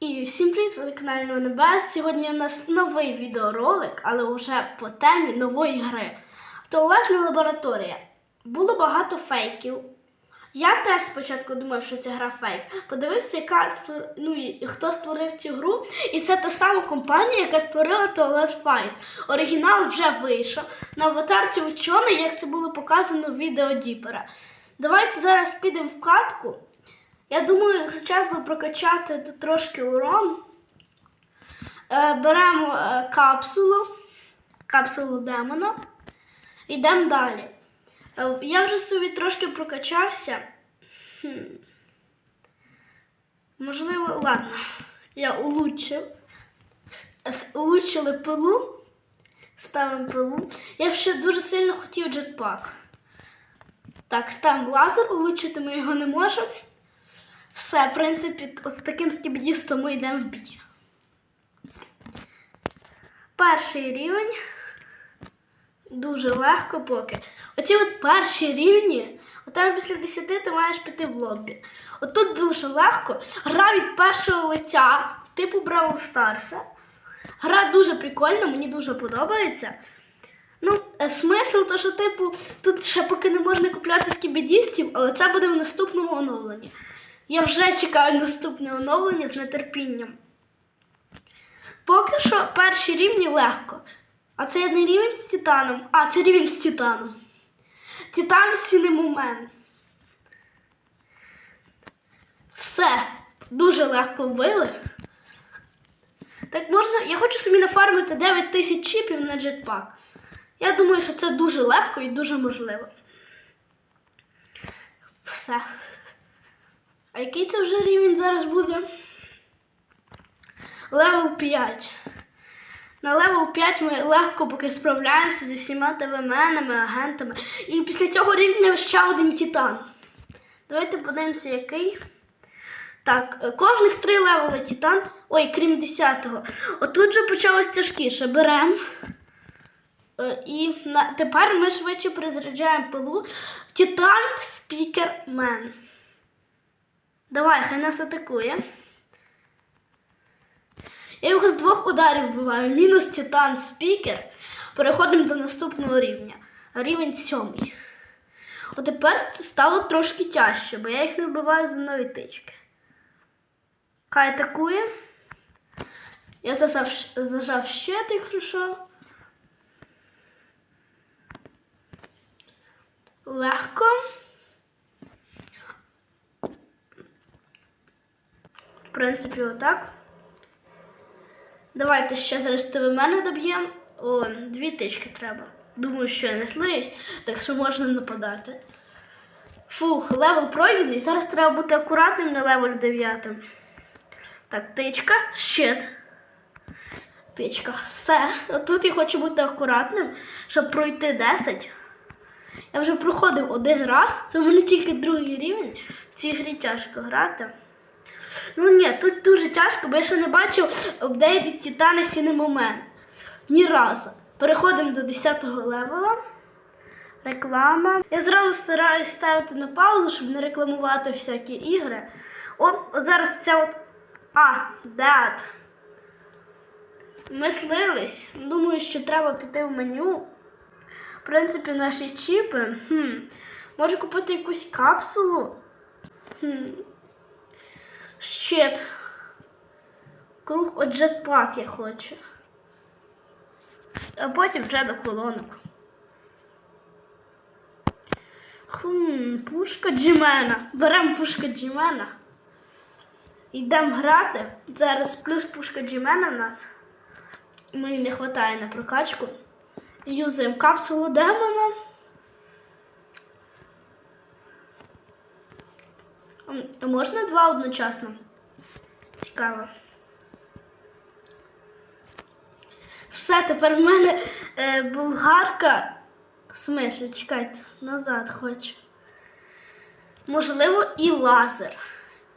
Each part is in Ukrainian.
І всім привіт, ви на каналі Небес. Сьогодні у нас новий відеоролик, але вже по темі нової гри. Туалетна лабораторія. Було багато фейків. Я теж спочатку думав, що це гра фейк. Подивився, яка створ... ну, хто створив цю гру. І це та сама компанія, яка створила Toilet Fight. Оригінал вже вийшов. На аватарці учений, як це було показано в відео Діпера. Давайте зараз підемо в катку. Я думаю, якщо чесно прокачати трошки урон. Е, беремо е, капсулу, капсулу демона. Йдемо далі. Е, я вже собі трошки прокачався. Хм. Можливо, ладно. Я улучшив. Улучшили пилу. Ставимо пилу. Я ще дуже сильно хотів джетпак. Так, ставимо лазер, улучшити ми його не можемо. Все, в принципі, з таким скібідістом ми йдемо в бій. Перший рівень. Дуже легко поки. Оці от перші рівні, от після 10 ти маєш піти в лобі. От тут дуже легко. Гра від першого лиця, типу Бравл Старса. Гра дуже прикольна, мені дуже подобається. Ну, е, смисл, то що, типу, тут ще поки не можна купляти скібідістів, але це буде в наступному оновленні. Я вже чекаю наступне оновлення з нетерпінням. Поки що перші рівні легко. А це не рівень з Титаном, а це рівень з Титаном. Титан Сінемумен. Все, дуже легко вбили. Так можна. Я хочу собі нафармити 9 тисяч чіпів на джетпак. Я думаю, що це дуже легко і дуже можливо. Все. А який це вже рівень зараз буде? Левел 5. На левел 5 ми легко поки справляємося зі всіма ТВМенами, агентами. І після цього рівня ще один титан. Давайте подивимося, який. Так, кожних три левели титан. Ой, крім 10-го. Отут же почалось тяжкіше. Беремо. Е, І на... тепер ми швидше перезаряджаємо пилу. Титан Спікермен. Давай, хай нас атакує. Я його з двох ударів вбиваю. Мінус Титан Спікер. Переходимо до наступного рівня. Рівень сьомий. От тепер стало трошки тяжче, бо я їх не вбиваю з одної тички. Хай атакує. Я зажав, зажав щит, і хорошо. Легко. В принципі, отак. Давайте ще зараз тебе мене доб'ємо. О, дві тички треба. Думаю, що я не слиюсь, так що можна нападати. Фух, левел пройдений. Зараз треба бути акуратним на левел 9. Так, тичка, щит. Тичка. Все. Тут я хочу бути акуратним, щоб пройти 10. Я вже проходив один раз. Це в мене тільки другий рівень. В цій грі тяжко грати. Ну ні, тут дуже тяжко, бо я ще не бачив апдейт Титана Сінемомен. Ні разу. Переходимо до 10-го левела. Реклама. Я зразу стараюсь ставити на паузу, щоб не рекламувати всякі ігри. О, зараз ця от. А, дат. Ми слились. Думаю, що треба піти в меню. В принципі, наші чіпи. Хм. Можу купити якусь капсулу. Хм. Щит. Круг от джетпак я хочу. А потім вже до колонок. Хм, пушка Джимена. Беремо пушка Джимена. Йдемо грати. Зараз плюс пушка Джимена в нас. Мені не вистачає на прокачку. Юзаємо капсулу демона. А можна два одночасно? Цікаво. Все, тепер в мене е, булгарка. В смислі, чекайте, назад хочу. Можливо, і лазер,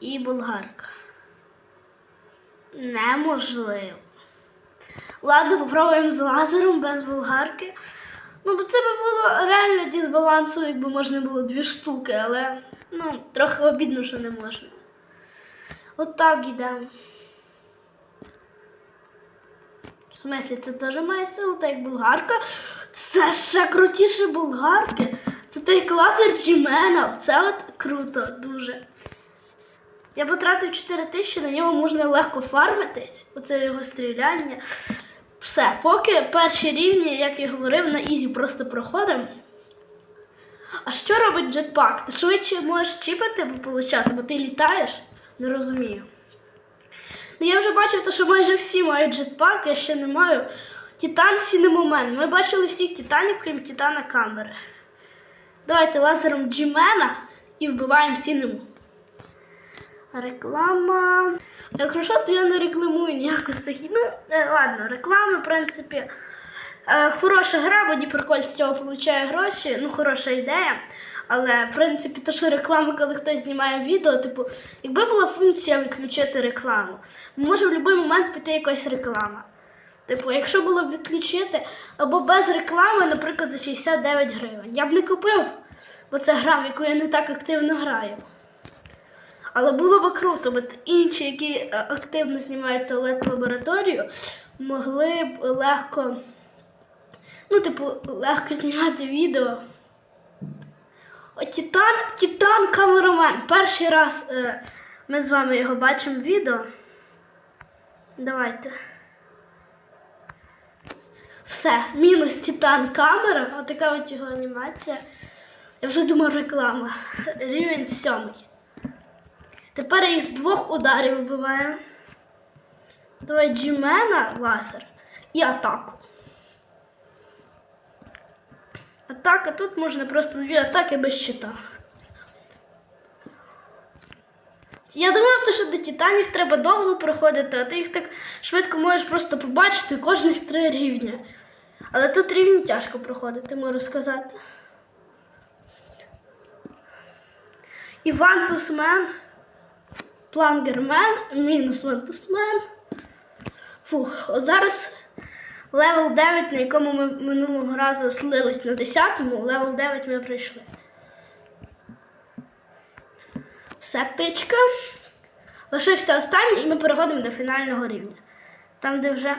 і булгарка. Неможливо. Ладно, попробуємо з лазером без булгарки. Ну, бо це би було реально дисбалансово, якби можна було дві штуки, але ну, трохи обідно, що не можна. От так йдемо. В смислі, це теж має силу, так як булгарка. Це ще крутіше булгарки. Це той класер Джімена. Це от круто, дуже. Я потратив 4 тисячі, на нього можна легко фармитись. Оце його стріляння. Все, поки перші рівні, як я говорив, на ізі просто проходимо. А що робить джетпак? Ти швидше можеш чіпати получати, бо ти літаєш? Не розумію. Ну я вже бачив, то, що майже всі мають джетпак, я ще не маю. Титан Сінемомен. Ми бачили всіх титанів, крім Титана камери. Давайте лазером Джімена і вбиваємо Сінему. Реклама. Якщо що, то я не рекламую таких. Ну, е, ладно, реклами, в принципі. Е, хороша гра, бо Дніпроколь з цього отримує гроші. Ну, хороша ідея. Але, в принципі, то, що реклама, коли хтось знімає відео, типу, якби була функція відключити рекламу, може в будь-який момент піти якась реклама. Типу, якщо було б відключити або без реклами, наприклад, за 69 гривень. Я б не купив, бо це гра, в яку я не так активно граю. Але було б круто, бо інші, які е, активно знімають туалет лабораторію, могли б легко, ну, типу, легко знімати відео. О, Титан, Титан камерамен. Перший раз е, ми з вами його бачимо в відео. Давайте. Все, мінус Титан камера. Отака от його анімація. Я вже думав реклама. Рівень сьомий. Тепер їх з двох ударів вбиваємо. Давай Джімена, лазер і атаку. Атака тут можна просто дві атаки без щита. Я думав, що до титанів треба довго проходити, а ти їх так швидко можеш просто побачити кожних три рівня. Але тут рівні тяжко проходити, можу сказати. Іван Тусмен, Плангермен, мінус Вантусмен. Фух, от зараз левел 9, на якому ми минулого разу слились на 10-му, левел 9 ми пройшли. Все, тичка. Лишився останній, і ми переходимо до фінального рівня. Там, де вже.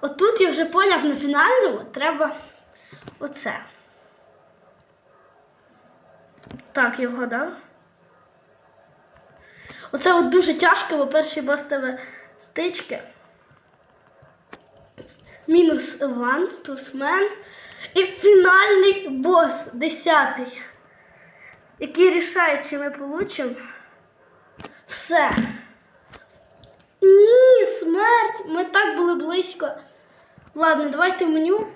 Отут я вже поняв на фінальному, треба оце. Так, я вгадав. Оце от дуже тяжко, бо перший бос стички. Мінус Ван, Тусмен. І фінальний бос, десятий. Який рішає, чи ми получимо. Все. Ні, смерть! Ми так були близько. Ладно, давайте меню.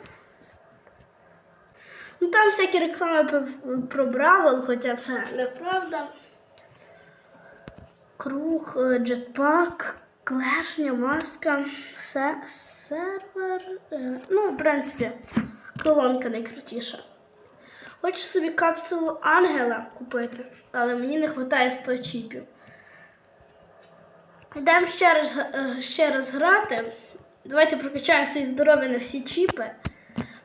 Ну там всякі реклами про Бравл, хоча це неправда. Круг, джетпак, клешня, маска, се, сервер. е, Ну, в принципі, колонка найкрутіша. Хочу собі капсулу ангела купити, але мені не вистачає 100 чіпів. Йдемо ще раз, е, ще раз грати. Давайте прокачаю свої здоров'я на всі чіпи.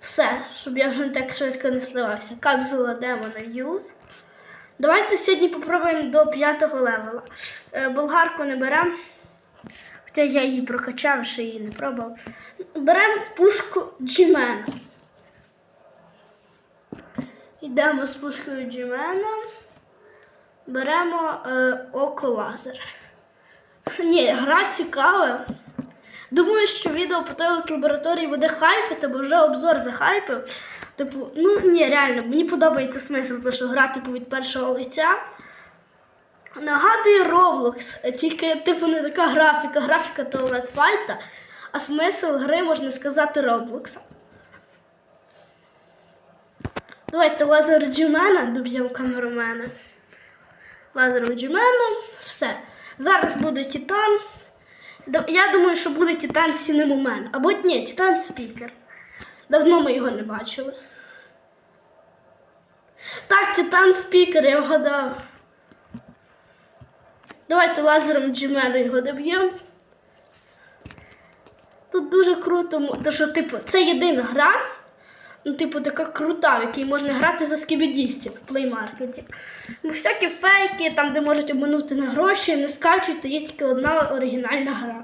Все, щоб я вже не так швидко не сливався. Капсула демона юз. Давайте сьогодні попробуємо до п'ятого левела. Е, Болгарку не беремо. Хоча я її прокачав, ще її не пробував. Беремо пушку Джімена. Йдемо з пушкою Джімена. Беремо е, око лазер. Ні, гра цікава. Думаю, що відео по той лабораторії буде хайпити, бо вже обзор захайпив. Типу, ну ні, реально, мені подобається смисл, те, що гра типу, від першого лиця. Нагадує Roblox, тільки типу не така графіка, графіка туалет файта, а смисл гри, можна сказати, Roblox. Давайте лазер Джумена доб'ємо камеромена. Лазером Джумена. Все. Зараз буде Титан. Я думаю, що буде Титан Сінемомен. Або ні, Титан Спікер. Давно ми його не бачили. Так, Титан Спікер, я вгадав. Давайте лазером Джимена його доб'ємо. Тут дуже круто, мо- то що, типу, це єдина гра, ну, типу, така крута, в якій можна грати за скібідістів в плеймаркеті. Ну, всякі фейки, там, де можуть обманути на гроші, не скачуть, то є тільки одна оригінальна гра.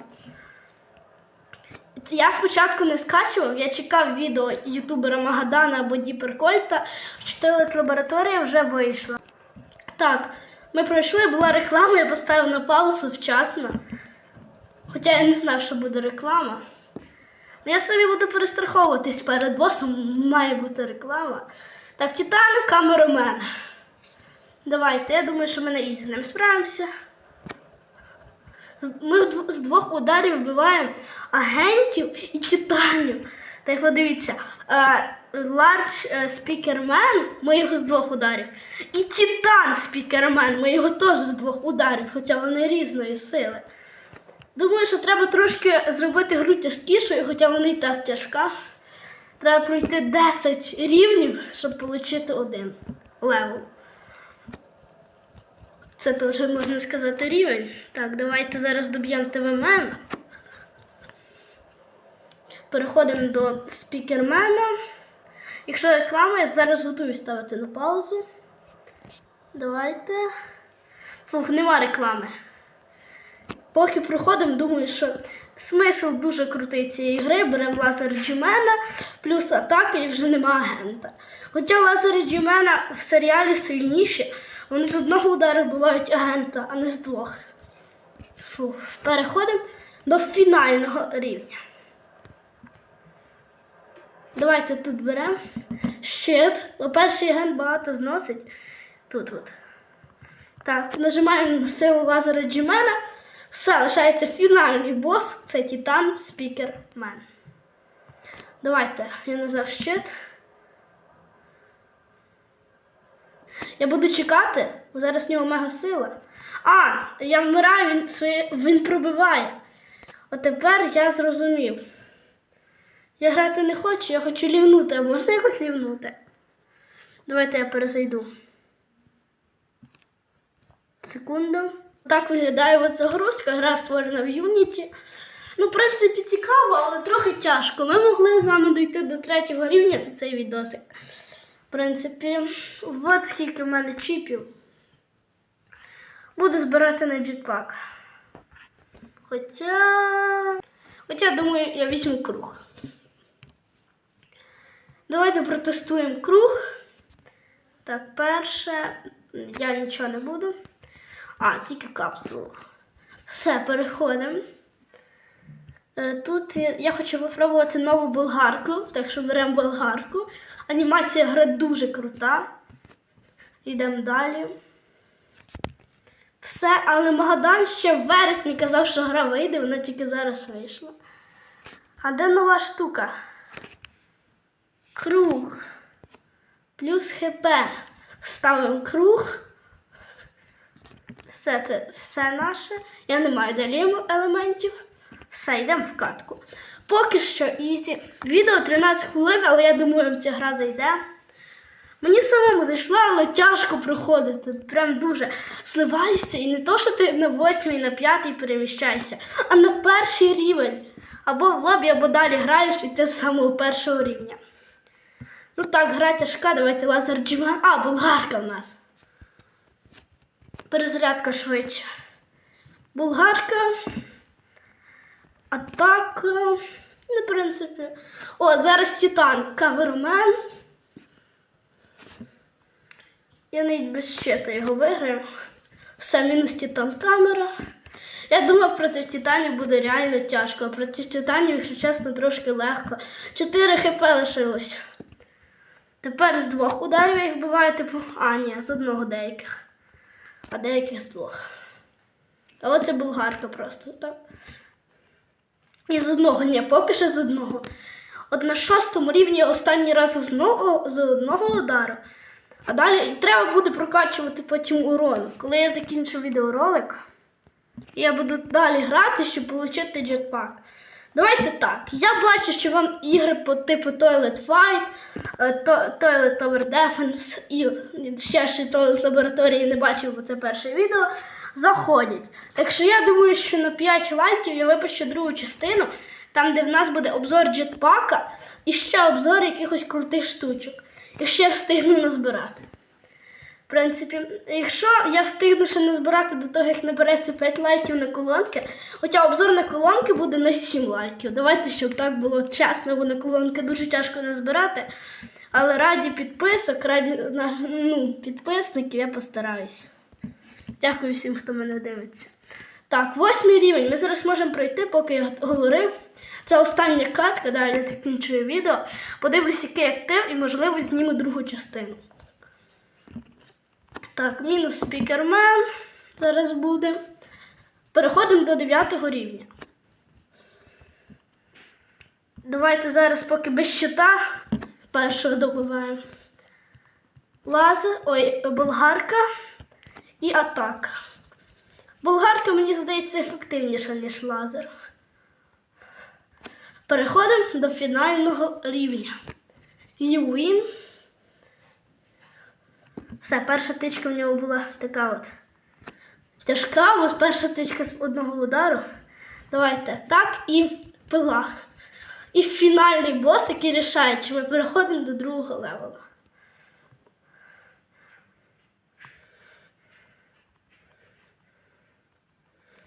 Я спочатку не скачував, я чекав відео ютубера Магадана або Діперкольта, що телет-лабораторія вже вийшла. Так, ми пройшли, була реклама, я поставив на паузу вчасно. Хоча я не знав, що буде реклама. Ну, Я собі буду перестраховуватись перед босом, має бути реклама. Так, Титан, камерамен. Давайте, я думаю, що ми на ізі ним справимося. Ми з двох ударів вбиваємо агентів і титанів. Та й подивіться, Ларч спікермен, ми його з двох ударів. І Титан спікермен, ми його теж з двох ударів, хоча вони різної сили. Думаю, що треба трошки зробити гру тяжкішою, хоча вона і так тяжка. Треба пройти 10 рівнів, щоб отримати один левел. Це теж можна сказати рівень. Так, давайте зараз доб'ємо ТВ-мена. Переходимо до спікермена. Якщо реклама, я зараз готую ставити на паузу. Давайте. Фух, нема реклами. Поки проходимо, думаю, що смисл дуже крутий цієї гри. Беремо лазер Джімена, плюс атака і вже нема агента. Хоча лазери Джімена в серіалі сильніші, вони з одного удару вбивають агента, а не з двох. Фу. Переходимо до фінального рівня. Давайте тут беремо щит. Бо перший агент багато зносить. Тут от. Так, нажимаємо на силу лазера Джімена. Все, лишається фінальний бос. Це Титан Спікермен. Давайте, я назвав щит. Я буду чекати, бо зараз в нього мега сила. А, я вмираю, він, своє, він пробиває. От тепер я зрозумів. Я грати не хочу, я хочу лівнути. А можна якось лівнути? Давайте я перезайду. Секунду. Так виглядає от загрузка, гра створена в Unity. Ну, в принципі, цікаво, але трохи тяжко. Ми могли з вами дійти до третього рівня за цей відосик. В принципі, от скільки в мене чіпів. Буду збирати на джетпак. Хоча. Хоча, думаю, я візьму круг. Давайте протестуємо круг. Так, перше. Я нічого не буду. А, тільки капсулу. Все, переходимо. Е, Тут я, хочу попробувати нову болгарку, так що беремо болгарку. Анімація гри дуже крута. Йдемо далі. Все, але Магадан ще в вересні казав, що гра вийде, вона тільки зараз вийшла. А де нова штука? Круг. Плюс ХП. Ставимо круг. Все це все наше. Я не маю далі елементів. Все, йдемо в катку. Поки що ізі. Відео 13 хвилин, але я думаю, ця гра зайде. Мені самому зайшла, але тяжко проходити. Прям дуже сливаєшся. І не то, що ти на восьмий, на п'ятий переміщаєшся, а на перший рівень. Або в лобі, або далі граєш і ти з самого першого рівня. Ну так, гра тяжка, давайте лазер джиман. А, болгарка в нас. Перезарядка швидше. Болгарка. Атака. Ну, в принципі. О, зараз Титан. Кавермен. Я навіть без щита його виграю. Все, мінус Титан камера. Я думав, проти Титанів буде реально тяжко, а проти Титанів, якщо чесно, трошки легко. 4 хп лишилось. Тепер з двох ударів їх вбиваю, типу. А, ні, з одного деяких. А деяких з двох. Але це болгарка просто, так? І з одного, ні, поки що з одного. От на шостому рівні останній раз з одного, з одного удару. А далі треба буде прокачувати потім урон. Коли я закінчу відеоролик, я буду далі грати, щоб отримати джетпак. Давайте так. Я бачу, що вам ігри по типу Toilet Fight, е, Toilet Tower Defense і ще ще Toilet Laboratory не бачив, бо це перше відео. Заходять. Так що я думаю, що на 5 лайків я випущу другу частину, там, де в нас буде обзор джетпака і ще обзор якихось крутих штучок. Якщо я встигну назбирати. В принципі, якщо я встигну ще не збирати до того, як набереться 5 лайків на колонки, хоча обзор на колонки буде на 7 лайків. Давайте, щоб так було чесно, бо на колонки дуже тяжко не збирати. Але раді підписок, раді ну, підписників я постараюся. Дякую всім, хто мене дивиться. Так, восьмий рівень. Ми зараз можемо пройти, поки я говорив. Це остання катка, далі закінчую відео. Подивлюсь, який актив і, можливо, зніму другу частину. Так, мінус спікермен зараз буде. Переходимо до 9 рівня. Давайте зараз, поки без щита, першого добиваємо. Лазер, ой, болгарка і атака. Болгарка, мені здається, ефективніша, ніж лазер. Переходимо до фінального рівня. Ювін. Все, перша тичка в нього була така от тяжка, бо перша тичка з одного удару. Давайте так і пила. І фінальний бос, який рішає, чи ми переходимо до другого левела.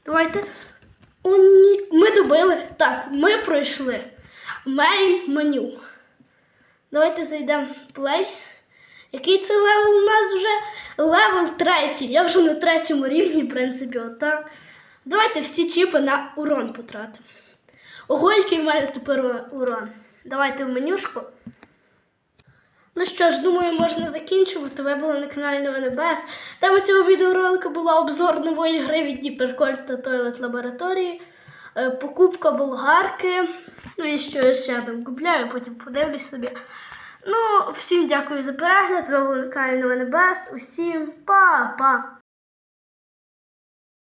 Давайте. О, ні. Ми добили. Так, ми пройшли. Мейн меню. Давайте зайдемо в плей. Який це левел у нас вже? Левел третій. Я вже на третьому рівні, в принципі, отак. Давайте всі чіпи на урон потратимо. Ого, який в мене тепер урон. Давайте в менюшку. Ну що ж, думаю, можна закінчувати. Ви були на каналі Новини Без. Тема цього відеоролика була обзор нової гри від Діперкольт та Laboratory. Е, Покупка болгарки. Ну і що я ще там купляю, потім подивлюсь собі. Ну, всім дякую за перегляд. Ви були на каналі Новини Без. Усім па-па!